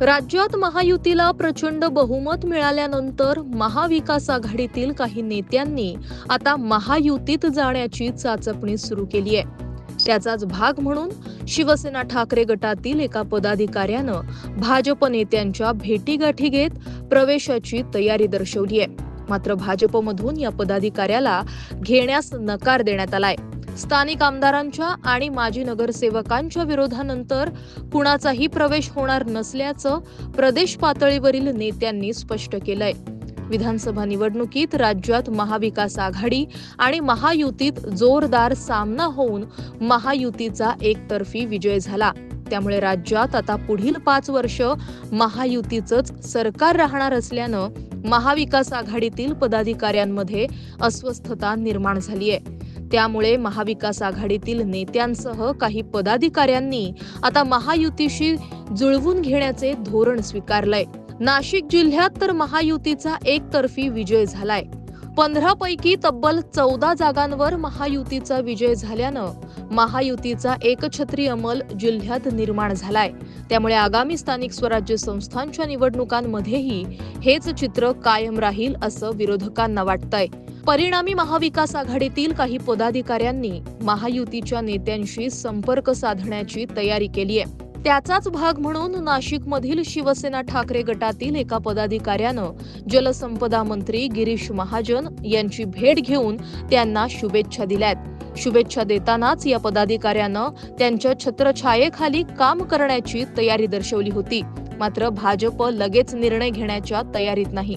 राज्यात महायुतीला प्रचंड बहुमत मिळाल्यानंतर महाविकास आघाडीतील काही नेत्यांनी आता महायुतीत जाण्याची चाचपणी सुरू केली आहे. त्याचाच भाग म्हणून शिवसेना ठाकरे गटातील एका पदाधिकाऱ्यानं भाजप नेत्यांच्या भेटीगाठी घेत प्रवेशाची तयारी दर्शवली आहे. मात्र भाजपमधून या पदाधिकाऱ्याला घेण्यास नकार देण्यात आलाय. स्थानिक आमदारांच्या आणि माजी नगरसेवकांच्या विरोधानंतर कुणाचाही प्रवेश होणार नसल्याचं प्रदेश पातळीवरील नेत्यांनी स्पष्ट केलंय. विधानसभा निवडणुकीत राज्यात महाविकास आघाडी आणि महायुतीत जोरदार सामना होऊन महायुतीचा एकतर्फी विजय झाला. त्यामुळे राज्यात आता पुढील पाच वर्ष महायुतीचंच सरकार राहणार असल्यानं महाविकास आघाडीतील पदाधिकाऱ्यांमध्ये अस्वस्थता निर्माण झाली आहे त्यामुळे महाविकास आघाडीतील नेत्यांसह काही पदाधिकाऱ्यांनी आता महायुतीशी जुळवून घेण्याचे धोरण स्वीकारलंय. नाशिक जिल्ह्यात तर महायुतीचा एकतर्फी विजय झालाय. पंधरा पैकी तब्बल चौदा जागांवर महायुतीचा विजय झाल्यानं महायुतीचा एकछत्री अंमल जिल्ह्यात निर्माण झालाय. त्यामुळे आगामी स्थानिक स्वराज्य संस्थांच्या निवडणुकांमध्येही हेच चित्र कायम राहील असं विरोधकांना वाटतंय. परिणामी महाविकास आघाडीतील काही पदाधिकाऱ्यांनी महायुतीच्या नेत्यांशी संपर्क साधण्याची तयारी केली आहे. त्याचाच भाग म्हणून नाशिकमधील शिवसेना ठाकरे गटातील एका पदाधिकाऱ्यानं जलसंपदा मंत्री गिरीश महाजन यांची भेट घेऊन त्यांना शुभेच्छा दिल्यात शुभेच्छा देतानाच या पदाधिकाऱ्यानं त्यांच्या छत्रछायेखाली काम करण्याची तयारी दर्शवली होती. मात्र भाजप लगेच निर्णय घेण्याच्या तयारीत नाही.